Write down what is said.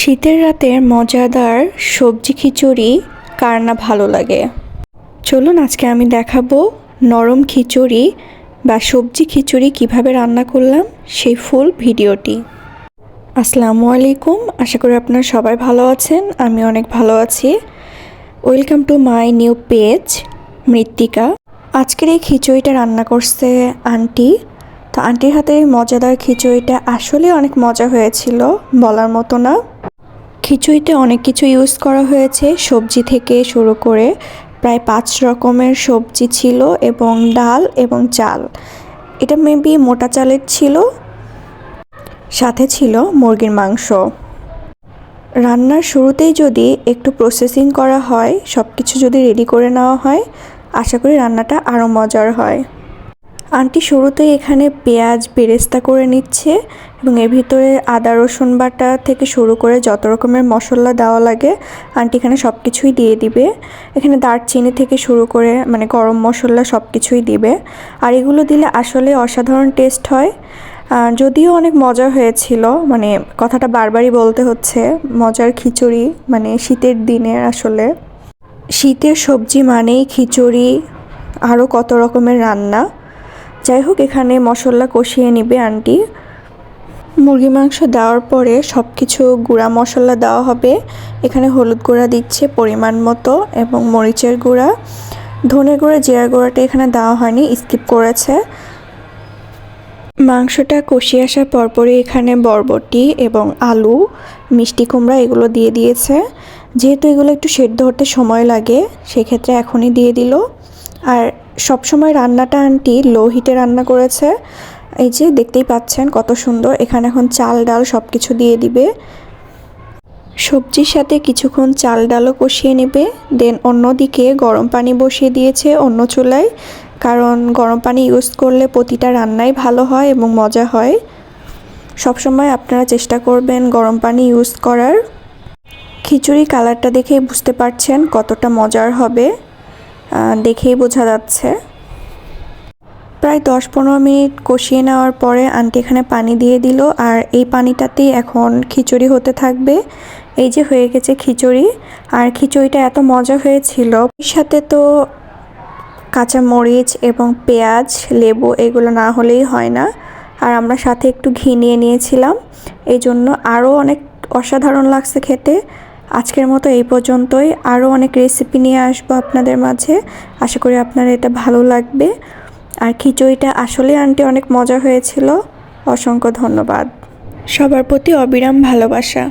শীতের রাতের মজাদার সবজি খিচুড়ি কার না ভালো লাগে? চলুন আজকে আমি দেখাবো নরম খিচুড়ি বা সবজি খিচুড়ি কীভাবে রান্না করলাম সেই ফুল ভিডিওটি। আসসালামু আলাইকুম, আশা করি আপনারা সবাই ভালো আছেন, আমি অনেক ভালো আছি। Welcome to my new page, Mrittika. আজকের এই খিচুড়িটা রান্না করছে আন্টি। তো আন্টির হাতে মজাদার খিচুড়িটা আসলে অনেক মজা হয়েছিল, বলার মতো না। খিচুড়িতে অনেক কিছু ইউজ করা হয়েছে। সবজি থেকে শুরু করে প্রায় পাঁচ রকমের সবজি ছিল এবং ডাল এবং চাল। এটা মেবি মোটা চালের ছিল, সাথে ছিল মুরগির মাংস। রান্নার শুরুতেই যদি একটু প্রসেসিং করা হয় সব কিছু যদি রেডি করে নেওয়া হয়, আশা করি রান্নাটা আরও মজার হয়। আন্টি শুরুতেই এখানে পেঁয়াজ বেরেস্তা করে নিচ্ছে এবং এর ভিতরে আদা, রসুন বাটা থেকে শুরু করে যত রকমের মশলা দেওয়া লাগে আন্টি এখানে সব কিছুই দিয়ে দিবে। এখানে দারচিনি থেকে শুরু করে মানে গরম মশলা সব কিছুই দিবে। আর এগুলো দিলে আসলে অসাধারণ টেস্ট হয়। যদিও অনেক মজা হয়েছিল মানে কথাটা বারবারই বলতে হচ্ছে, মজার খিচুড়ি মানে শীতের দিনে আসলে। শীতের সবজি মানেই খিচুড়ি, আরও কত রকমের রান্না। যাই হোক, এখানে মশলা কষিয়ে নিবে আন্টি। মুরগি মাংস দেওয়ার পরে সব কিছু গুঁড়া মশলা দেওয়া হবে। এখানে হলুদ গুঁড়া দিচ্ছে পরিমাণ মতো এবং মরিচের গুঁড়া। ধনে গুঁড়া জিরা গুঁড়াটা এখানে দেওয়া হয়নি, স্কিপ করেছে। মাংসটা কষিয়ে আসার পরপরই এখানে বরবটি এবং আলু, মিষ্টি কুমড়া এগুলো দিয়ে দিয়েছে। যেহেতু এগুলো একটু সেদ্ধ হতে সময় লাগে, সেক্ষেত্রে এখনই দিয়ে দিল। আর সবসময় রান্নাটা আন্টি লো হিটে রান্না করেছে। এই যে দেখতেই পাচ্ছেন কত সুন্দর। এখানে এখন চাল ডাল সব কিছু দিয়ে দিবে। সবজির সাথে কিছুক্ষণ চাল ডালও কষিয়ে নেবে। দেন অন্যদিকে গরম পানি বসিয়ে দিয়েছে অন্য চুলায়। কারণ গরম পানি ইউজ করলে প্রতিটা রান্নাই ভালো হয় এবং মজা হয়। সবসময় আপনারা চেষ্টা করবেন গরম পানি ইউজ করার। খিচুড়ি কালারটা দেখেই বুঝতে পারছেন কতটা মজার হবে। দেখেই বোঝা যাচ্ছে। প্রায় দশ পনেরো মিনিট কষিয়ে নেওয়ার পরে আন্টি এখানে পানি দিয়ে দিল, আর এই পানিটাতেই এখন খিচুড়ি হতে থাকবে। এই যে হয়ে গেছে খিচুড়ি, আর খিচুড়িটা এত মজা হয়েছিল। সাথে তো কাঁচা মরিচ এবং পেঁয়াজ, লেবু এগুলো না হলেই হয় না। আর আমরা সাথে একটু ঘি নিয়ে নিয়েছিলাম। এই জন্য আরও অনেক অসাধারণ লাগছে খেতে। আজকের মতো এই পর্যন্তই। আরও অনেক রেসিপি নিয়ে আসব আপনাদের মাঝে। আশা করি আপনারা এটা ভালো লাগবে। আর খিচুড়িটা আসলে, আনটি, অনেক মজা হয়েছিল। অসংখ্য ধন্যবাদ। সবার প্রতি অবিরাম ভালোবাসা।